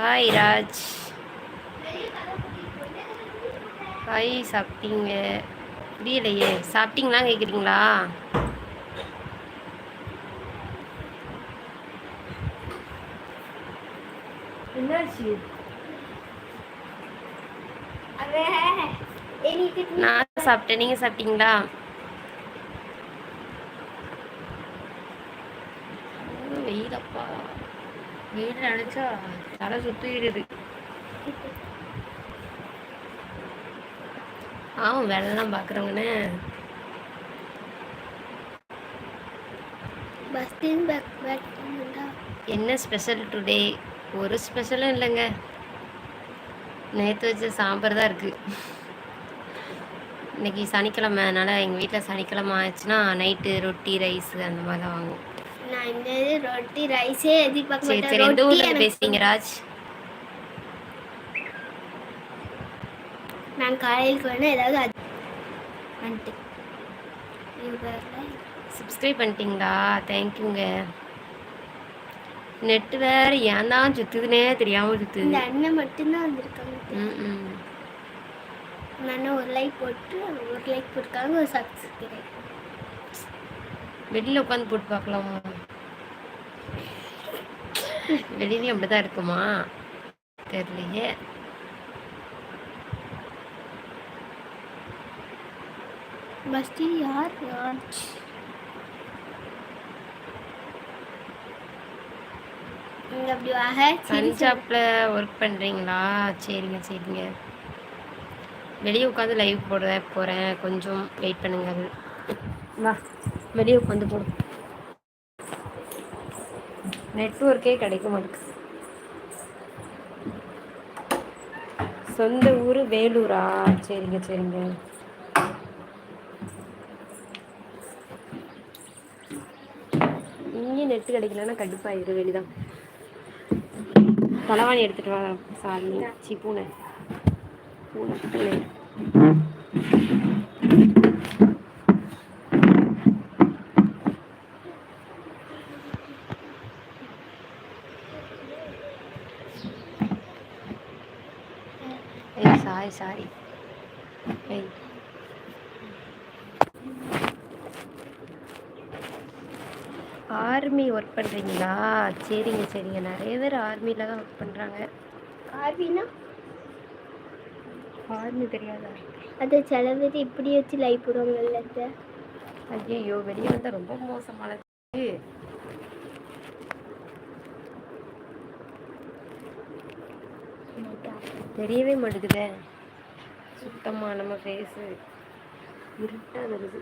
Hi Raj hi சாப்பிட்டீங்க. புரியலையே. சாப்பிட்டீங்களா கேட்குறீங்களா என்னாச்சு? நான் சாப்பிட்டேன். நீங்கள் சாப்பிட்டீங்களா? வெயிலப்பா. வெயில் நினச்சா தலை சுற்றிடுது ஆமாம் வேலைலாம் பார்க்குறவங்கண்ணே என்ன ஸ்பெஷல் டுடே ஒரு ஸ்பெஷலும் இல்லைங்க. நேற்று வச்ச சாம்பார் தான் இருக்குது இன்னைக்கு சனிக்கிழமை அதனால் எங்கள் வீட்டில் சனிக்கிழமை ஆச்சுன்னா நைட்டு ரொட்டி ரைஸ் அந்த மாதிரி தான் வாங்குவோம். நான் இந்த இது ரொட்டி ரைஸே எதிர்பார்க்க சரி எந்த ஊரில் பேசுறீங்க ராஜ்? நான் காலையிலுக்கு வேணா ஏதாவது வந்துட்டு. சப்ஸ்கிரைப் பண்ணிட்டீங்களா? தேங்க்யூங்க நெட்டு வேறு ஏன் தான் சுற்றுதுனே தெரியாமல் இந்த சுற்றுது அண்ணன் மட்டும்தான் வந்திருக்காங்க. ம் இந்த அண்ணன் ஒரு லைக் போட்டு ஒரு லைக் போட்டிருக்காங்க ஒரு சப்ஸ்கிரைப் வெளியில் உட்காந்து போட்டு பார்க்கலாமா? வெளியிலயும் அப்படிதான் இருக்குமா? தெரியலையே. பஸ்டி யார்? பஞ்சாப்ல ஒர்க் பண்றீங்களா? சரிங்க சரிங்க. வெளியே உட்காந்து லைவ் போட போறேன். கொஞ்சம் வெயிட் பண்ணுங்க. வா. வெளியே உட்காந்து போடு. நெட்ஒர்க்கே கிடைக்க மாட்டேங்குது. சொந்த ஊர் வேலூரா? சரிங்க சரிங்க. இங்கேயும் நெட்டு கிடைக்கலன்னா கடுப்பாயிரு வெளிதான் தலைவாணி எடுத்துகிட்டு வா சாமி. சி பூனை பூனை. Sorry sorry. ஏய். ஆர்மி ஒர்க் பண்ணுறீங்களா சரிங்க சரிங்க. நிறைய பேர் ஆர்மியில் தான் ஒர்க் பண்ணுறாங்க ஆர்வினா ஆர்மி தெரியாதா? அது சில பேர் இப்படி வச்சு லைவ் போடுவாங்கல்ல. ஐயோ வெளியே வந்தால் ரொம்ப மோசமானது. தெரியவே மாட்டேங்குதே. சுத்தமாக நம்ம ஃபேஸு இருட்டாக வருது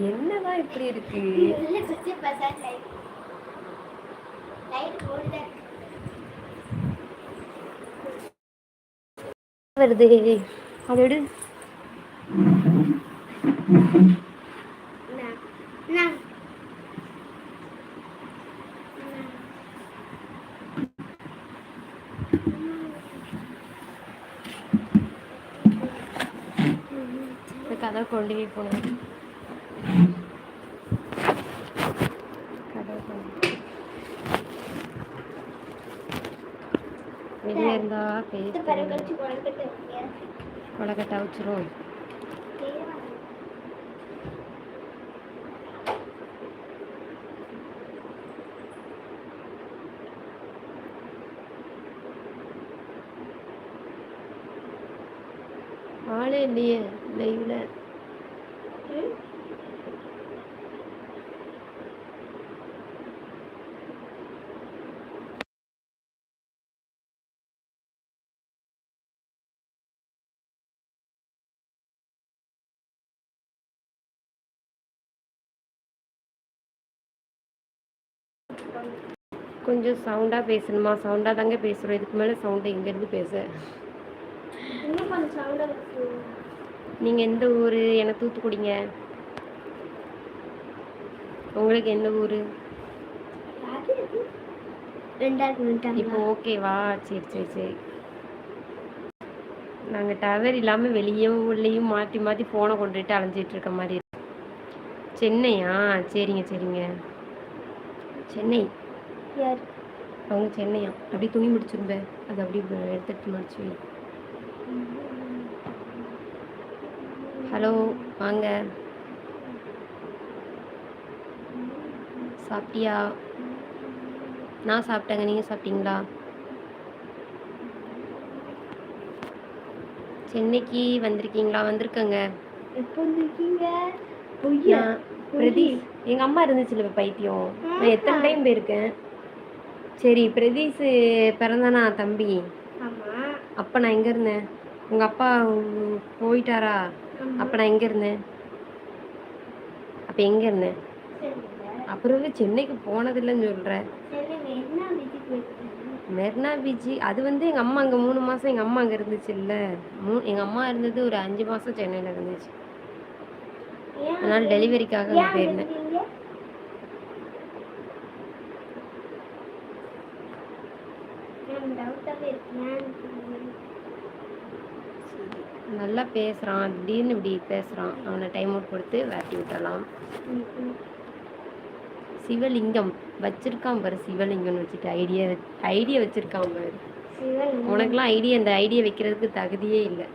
என்னவா இப்படி இருக்கு? வருது. அதை விடு நா- நா- இந்த கதை கொண்டு போய் போனேன் கதை கொண்டு வெளியே இருந்தா இது பேச பரகச்சு குழந்தைகிட்ட இருக்கியா? கொலக்கட்டை வச்சிரும் ஆளே இல்லையே லைவ்ல? கொஞ்சம் சவுண்டாக பேசணுமா? சவுண்டாக தாங்க பேசுகிறோம் இதுக்கு மேலே சவுண்டு எங்கேருந்து பேச இன்னும் கொஞ்சம் சவுண்டா இருக்கு. நீங்கள் எந்த ஊர்? எனக்கு தூத்துக்குடிங்க? உங்களுக்கு எந்த ஊர்? இப்போ? ஓகேவா? சரி சரி சரி. நாங்கள் டவர் இல்லாமல் வெளியும் உள்ளேயும் மாற்றி மாற்றி ஃபோனை கொண்டுட்டு அலைஞ்சிட்டு இருக்க மாதிரி. சென்னையா? சரிங்க சரிங்க. சென்னை? யார்? அவங்க சென்னையா? அப்படியே துணி முடிச்சிருந்த அது அப்படியே எடுத்துட்டு முடிச்சு ஹலோ வாங்க. சாப்பிட்டியா? நான் சாப்பிட்டேங்க நீங்கள் சாப்பிட்டீங்களா? சென்னைக்கு வந்திருக்கீங்களா? வந்திருக்கேங்க. எப்போ வந்திருக்கீங்க? பிரதீஷ் எங்கள் அம்மா இருந்துச்சுல்ல இப்ப பைத்தியம். நான் எத்தனை டைம் போயிருக்கேன்? சரி பிரதீஷ் பிறந்தானா தம்பி. அப்போ நான் எங்கே இருந்தேன்? உங்கள் அப்பா போயிட்டாரா. அப்போ நான் எங்கே இருந்தேன்? அப்போ எங்கே இருந்தேன்? அப்புறம் சென்னைக்கு போனதில்லைன்னு சொல்கிறேன் மெரினா பீச் அது வந்து எங்கள் அம்மா அங்கே மூணு மாதம் எங்கள் அம்மா அங்கே இருந்துச்சுல்ல. மூ எங்கள் அம்மா இருந்தது ஒரு அஞ்சு மாதம் சென்னையில் இருந்துச்சு. அதனால டெலிவரிக்காக போயிருந்தேன் இருந்தீங்க? எனக்கு டவுட்டாகவே இருக்கு ஏன் இருந்தீங்க? நல்லா பேசுகிறான் திடீர்னு இப்படி பேசுகிறான் அவனை டைம் அவுட் கொடுத்து விரட்டி விட்டுறலாம். ம், ம். சிவலிங்கம் வச்சிருக்கான் பாரு சிவலிங்கம்னு வச்சுட்டு ஐடியா ஐடியா வச்சிருக்கான் பாரு. சிவன் உனக்கெல்லாம் ஐடியா இந்த ஐடியா வைக்கிறதுக்கு தகுதியே இல்லை.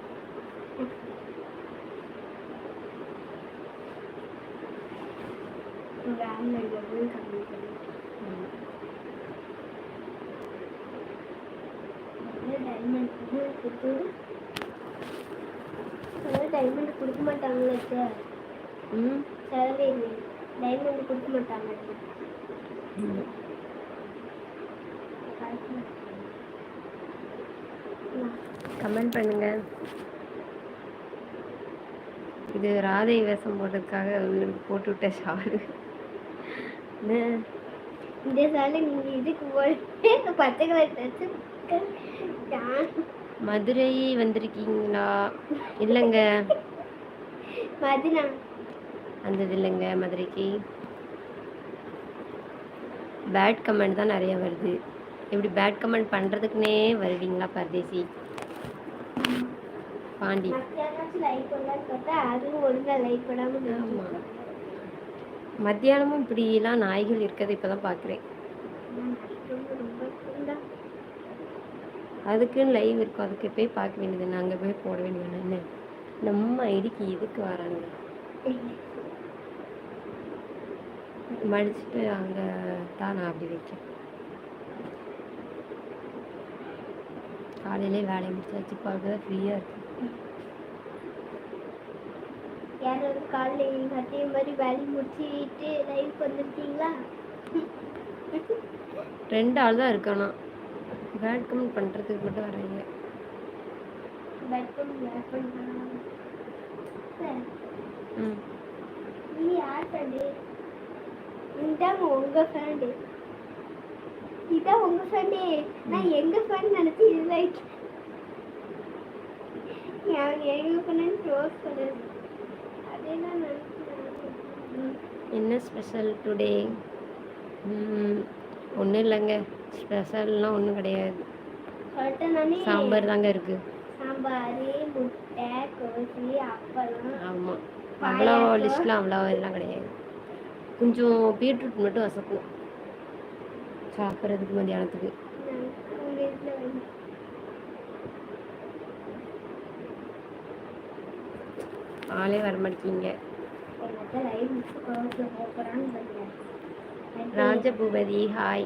டைமண்ட் டைமண்ட் கொடுக்க மாட்டாங்களே சார் ம். இல்லை டைமண்ட் கொடுக்க மாட்டாங்க. கமெண்ட் பண்ணுங்க. இது ராதை வேஷம் போட்டதுக்காக உங்களுக்கு போட்டு விட்ட ஷாலு? இந்த சாலை நீங்க இதுக்கு போட்டு பச்சை கலர் ட்ரெஸ் மதுரை வந்திருக்கீங்களா? இல்லைங்க. மதுனா வந்தது இல்லைங்க மதுரைக்கு. பேட் கமெண்ட் தான் நிறைய வருது. இப்படி பேட் கமெண்ட் பண்ணுறதுக்குனே வருவீங்களா பரதேசி? பாண்டி. மத்தியானம் லைட் பண்ணலான்னு பார்த்தா அதுவும் ஒழுங்கா லைட் பண்ணாம ஆமா. மத்தியானமும் இப்படிலாம் நாய்கள் இருக்கிறத இப்போ தான் பார்க்குறேன் அதுக்குன்னு லைவ் இருக்கும். அதுக்கு போய் பார்க்க வேண்டியது நாங்கள் போய் போட வேண்டியது என்ன? நம்ம ஐடிக்கு எதுக்கு வராங்க? மடிச்சுட்டு அங்கே தான் நான் அப்படி வைக்கேன் காலையிலே வேலையை முடிச்சாச்சு பார்க்க ஃப்ரீயாக இருக்கு. யாராவது காலையில் அதே மாதிரி வேலையை முடிச்சுட்டு லைவ் வந்துருக்கீங்களா? ரெண்டு ஆள் தான் இருக்கானா? பேட் கமெண்ட் பண்ணுறதுக்கு மட்டும் வராங்க. நீ யார் ஃப்ரெண்டு இதாங்க உங்க ஃப்ரெண்டு இதான் உங்க ஃப்ரெண்டு நான் எங்க ஃப்ரெண்ட் நினைச்சு இது லைக் அவங்க எங்க ஃப்ரெண்ட் க்ளோஸ் பண்ணது அதே தான் என்ன ஸ்பெஷல் டுடே ஒன்றும் இல்லைங்க. ஸ்பெஷல்லாம் ஒன்றும் கிடையாது. சாம்பார் தாங்க அப்பளம். ஆமாம் அவ்வளோ லிஸ்ட்டில் அவ்வளோ எல்லாம் கிடையாது. கொஞ்சம் பீட்ரூட் மட்டும் வசக்கும். சாப்பிட்றதுக்கு மத்தியானத்துக்கு. ஆளே வர மாட்டேங்க எனக்கு லைவ் மிஸ் கோவத்தில் போகிறான்னு பண்ணேன் ராஜபூபதி ஹாய்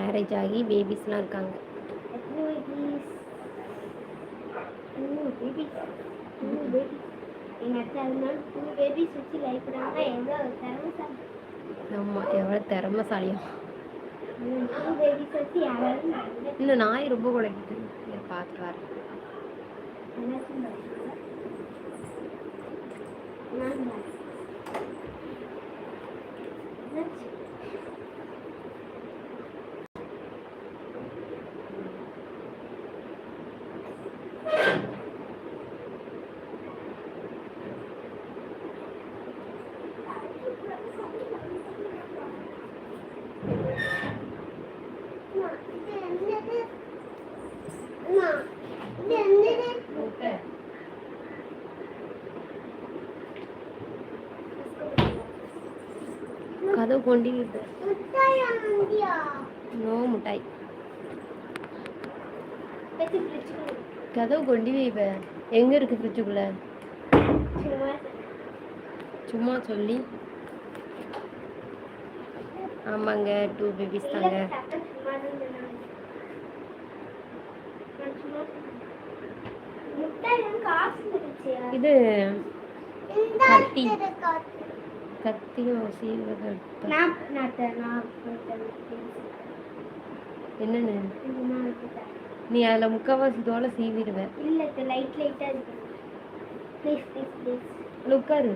மேரேஜ் ஆகி பேபிஸ்லாம் இருக்காங்க. ஆமாம் எவ்வளோ திறமைசாலியம் டூ பேபிஸ் வச்சு இன்னும் நாய் ரொம்ப குலைக்குது. பார்த்து பார்த்துட்டு வரேன் என்னாச்சும் நான் தான். வந்தாச்சு அம்மா, இது என்னது? அம்மா, இது என்னது? கதவு கொண்டு முட்டாயா வந்தியா? நோ மிட்டாய். கதவு கொண்டு வைப்ப எங்க இருக்கு ஃப்ரிட்ஜுக்குள்ள சும்மா சொல்லி. ஆமாங்க டூ பேபிஸ் தாங்க. இது கத்தி. கத்தியும் தரேன். என்னன்னு. நீ அதுல முக்காவாசி தோலை சீவிடுவ. இல்ல லைட் லைட்டா இருக்கு. Please please please. உட்காரு.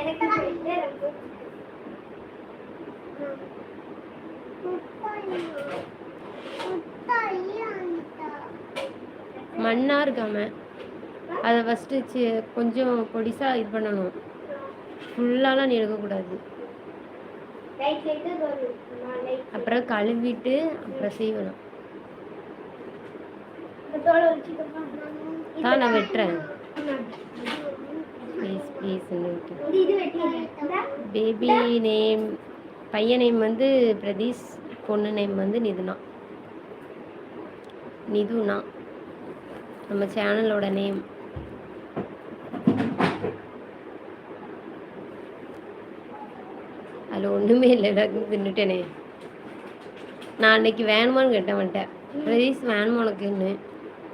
எனக்கு போயிட்டு ரொம்ப மண்ணா இருக்காம. அதை ஃபஸ்ட்டு கொஞ்சம் பொடிசா இது பண்ணணும். ஃபுல்லாலாம் நீ எடுக்கக்கூடாது. அப்புறம் கழுவிட்டு அப்புறம் வச்சுக்கப்பா தான். நான் வெட்டுறேன். ப்ளீஸ் ப்ளீஸ் பேபி நேம் பையன் நேம் வந்து பிரதீஷ் பொண்ணு நேம் வந்து நிதுனா. நிதுனா. நம்ம சேனலோட நேம் அதில் ஒன்றுமே இல்லை எல்லாத்தையும் தின்னுட்டேனே நான் அன்னைக்கு வேணுமான்னு கேட்டேன் வந்துட்டேன் பிரதீஷ் வேணுமா உனக்குன்னு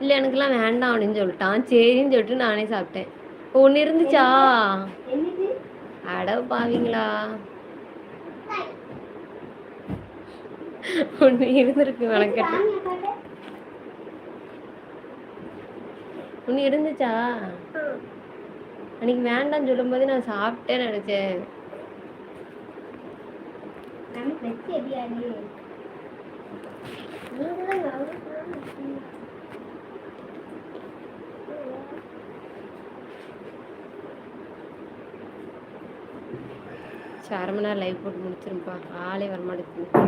இல்லை எனக்குலாம் வேண்டாம் அப்படின்னு சொல்லிட்டான். சரின்னு சொல்லிட்டு நானே சாப்பிட்டேன். ஒன்று இருந்துச்சா? என்னது? அட பாவீங்களா. ஒன்று இருந்திருக்கு வணக்கட்டு ஒன்று இருந்துச்சா. அன்னைக்கு வேண்டாம்னு சொல்லும்போது நான் சாப்பிட்டேன்னு நினச்சேன். நீங்களும் கவனிக்கணும் சரி, அரை மணி நேரம் லைவ் போட்டு முடிச்சிருப்பா ஆளே வரமாட்டேங்குது.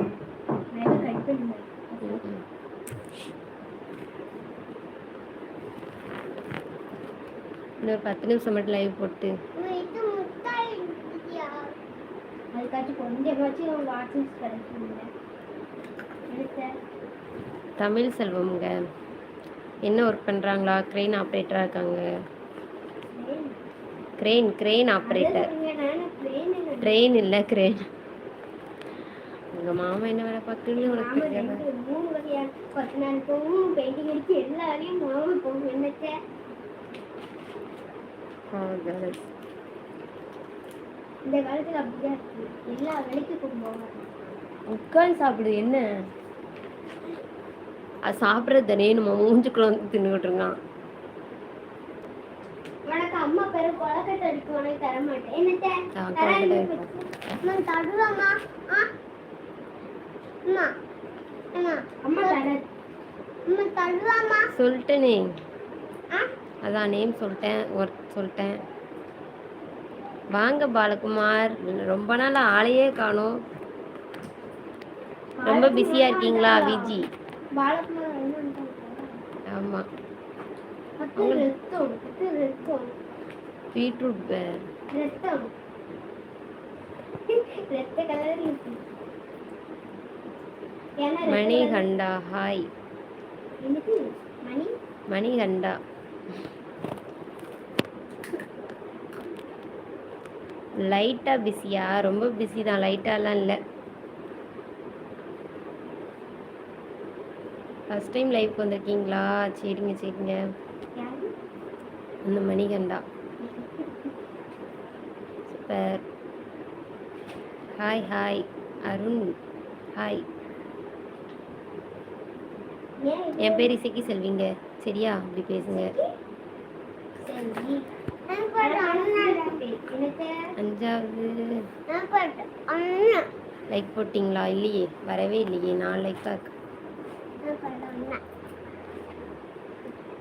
இன்னொரு பத்து நிமிஷம் மட்டும் லைவ் போட்டு. தமிழ் செல்வம்ங்க. என்ன ஒர்க் பண்ணுறாங்களா க்ரெயின் ஆப்ரேட்டராக இருக்காங்க. க்ரெயின் க்ரெயின் ஆப்ரேட்டர் ட்ரெயின் இல்லை க்ரெயின் உங்கள் மாமா என்ன வேலை பார்க்குன்னு உனக்கு தெரியாதா? மூணு இந்த காலத்துல அப்படிதான் இருக்கு. எல்லா வேலைக்கும் போவாங்க. உட்காந்து சாப்பிடு என்ன? அது சாப்பிட்றது தானே நம்ம மூஞ்சுக்குள்ள வந்து தின்னுக்கிட்டு இருக்கான். உனக்கு அம்மா பேரு கொலக்கட்டை அடிக்கும் உனக்கு தர மாட்டேன் என்னத்த தருவாம்மா. ஆ? அம்மா. அம்மா. அம்மா தர அம்மா தருவாம்மா. சொல்லிட்டேனே. ஆ? அதான் நேம் சொல்லிட்டேன் ஒர்க் சொல்லிட்டேன். வாங்க பாலகுமார். ரொம்ப நாள் ஆளையே காணோம். ரொம்ப பிஸியாக இருக்கீங்களா விஜி? ஆமாம் ரத்தம் பீட்ரூட் பே- ரத்தம். ரத்த கலர் இருக்கு ஏன்னா ரத்த மணி colour- கண்டா ஹாய் என்னது மணி மணி கண்டா லைட்டாக பிஸியா ரொம்ப பிஸி தான். லைட்டாலாம் இல்லை. ஃபஸ்ட் டைம் லைஃப் வந்திருக்கீங்களா? சரிங்க சரிங்க. இந்த Manikanda. Super hi hi Arun. Hi என் பேர் இசைக்கு செல்விங்க. சரியா? அப்படி பேசுங்க சரி நான் பாட்டேன் அண்ணன் எனக்கு அஞ்சாவது. நான் லைக் போட்டிங்களா? இல்லையே. வரவே இல்லையே. நாலு லைக் தான் நான்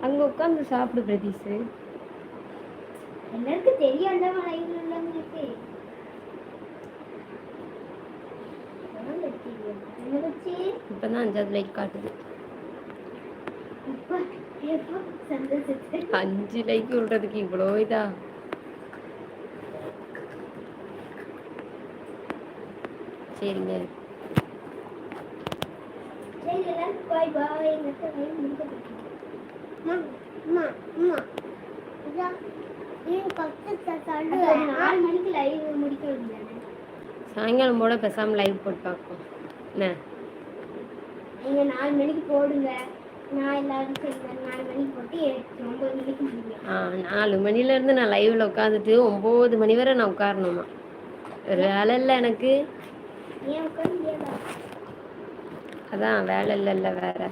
அங்கே உட்காந்து சாப்பிடு பிரதீஷ் எல்லாருக்கும் தெரியாண்டா லைவ்ல உள்ளவங்களுக்கு என்ன வச்சு இப்போ தான் அஞ்சாவது லைக் காட்டுது அஞ்சு லைக் விடுறதுக்கு இவ்வளோ இதா சரிங்க சரி எல்லாரும் பாய் பாய் எங்க அத்தை லைவ் முடிக்க அம்மா அம்மா அம்மா இதான் ஏன் பக்கத்து தள்ளு நாலு மணிக்கு லைவ் முடிக்க சரிங்க. சாயங்காலம் போல பேசாம லைவ் போட்டு பார்ப்போம். என்ன? நீங்க நாலு மணிக்கு போடுங்க நான் எல்லாரும் சேர்ந்து நாலு மணிக்கு போட்டு ஒன்பது மணிக்கு முடியும் ஆ நாலு மணிலேருந்து நான் லைவில் உட்காந்துட்டு ஒம்பது மணி வரை நான் உட்காரணுமா. ஒரு வேலை இல்லை எனக்கு. அதான் வேலை இல்லைல்ல வேற.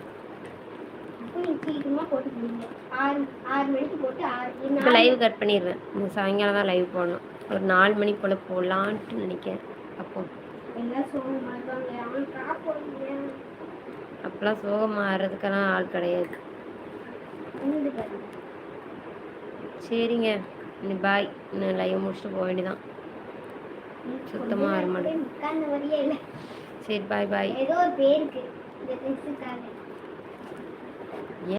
இப்போ லைவ் கட் பண்ணிடுவேன் சாயங்காலம் தான் லைவ் போடணும். ஒரு நாலு மணி போல் போடலான்ட்டு நினைக்கிறேன். அப்போ. எல்லாம் சோகமா ஆடுறதுக்கெல்லாம் ஆள் கிடையாது. சரிங்க. பாய் இன்னும் லைவ் முடிச்சுட்டு போக வேண்டியதான் சுத்தமா வர இல்லை. சரி பாய் பாய் ஏதோ ஒரு பேருக்கு.